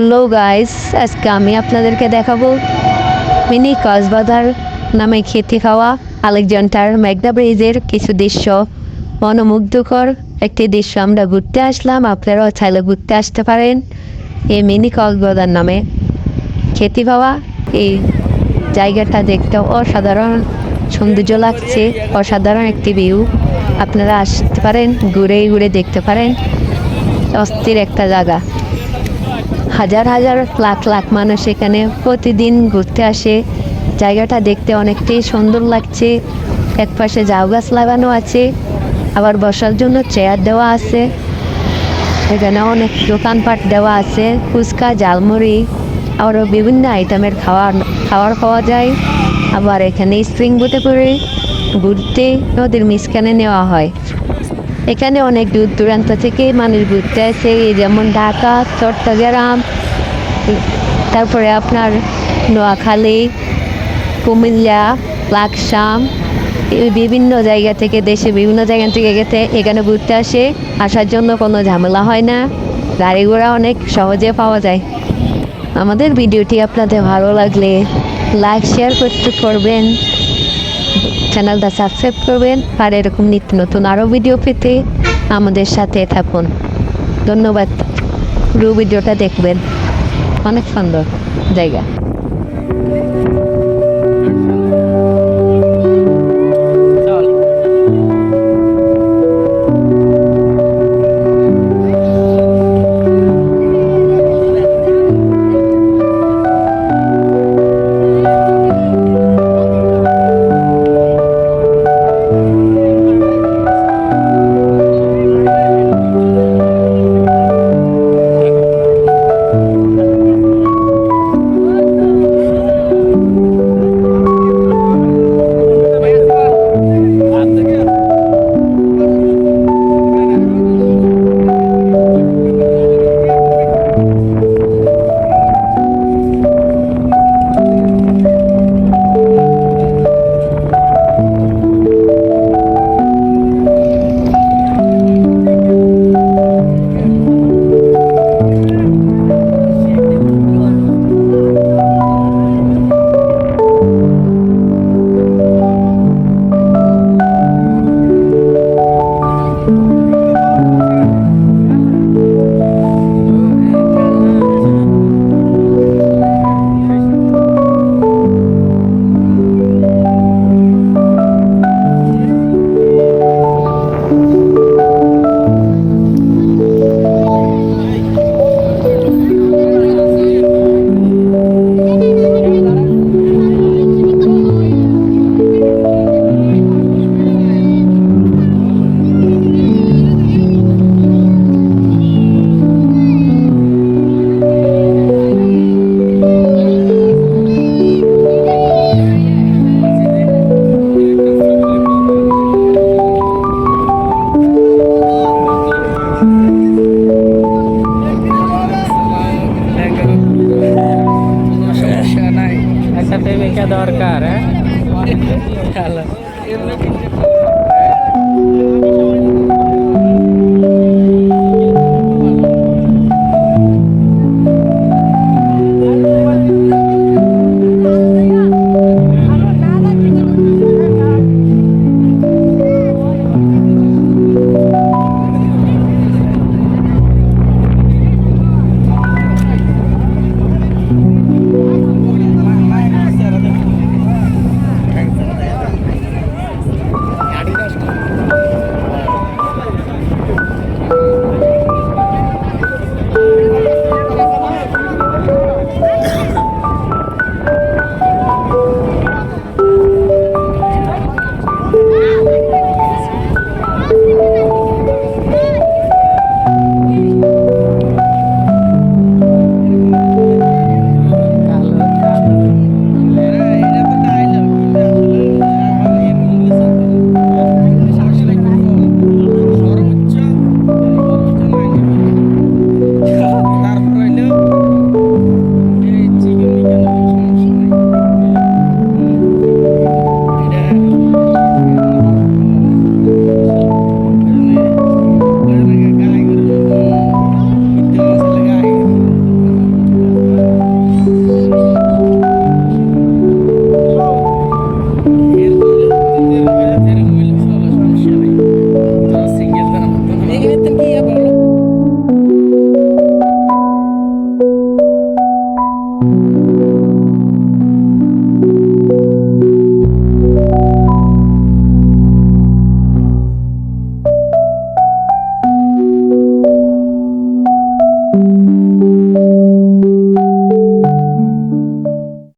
Hello guys আজকে আমি আপনাদেরকে দেখাবো মিনি কক্সবাজার নামে খেতে খাওয়া আলেকজান্ডার মেঘনা ব্রিজের কিছু দৃশ্য। মনোমুগ্ধকর একটি দৃশ্য আমরা ঘুরতে আসলাম। আপনারাও চাইলে ঘুরতে আসতে পারেন এই মিনি কক্সবাজার নামে। খেতে খাওয়া এই জায়গাটা দেখতে অসাধারণ, সৌন্দর্য লাগছে, অসাধারণ একটি ভিউ আপনারা আসতে পারেন, ঘুরে ঘুরে দেখতে পারেন। অস্থির একটা জায়গা। হাজার হাজার লাখ লাখ মানুষ এখানে প্রতিদিন ঘুরতে আসে। জায়গাটা দেখতে অনেকটাই সুন্দর লাগছে। এক পাশে ঝাউ গাছ লাগানো আছে, আবার বসার জন্য চেয়ার দেওয়া আছে। এখানে অনেক দোকানপাট দেওয়া আছে, ফুচকা, ঝালমুড়ি আরও বিভিন্ন আইটেমের খাওয়ার খাওয়ার পাওয়া যায়। আবার এখানে স্প্রিং বোটে করে ঘুরতে নদীর মিসকানে নেওয়া হয়। এখানে অনেক দূর দূরান্ত থেকে মানুষ ঘুরতে আসে। যেমন ঢাকা, চট্টগ্রাম, তারপরে আপনার নোয়াখালী, কুমিল্লা, লাকসাম, এই বিভিন্ন জায়গা থেকে দেশে বিভিন্ন জায়গা থেকে গেতে এখানে ঘুরতে আসে। আসার জন্য কোনো ঝামেলা হয় না। গাড়ি ঘোড়া অনেক সহজে পাওয়া যায়। আমাদের ভিডিওটি আপনাদের ভালো লাগলে লাইক, শেয়ার করতে করবেন চ্যানেলটা সাবস্ক্রাইব করবেন আর এরকম নিত্য নতুন আরও ভিডিও পেতে আমাদের সাথে থাকুন। ধন্যবাদ। পুরো ভিডিওটা দেখবেন। অনেক সুন্দর জায়গা। দরকার হ্যাঁ?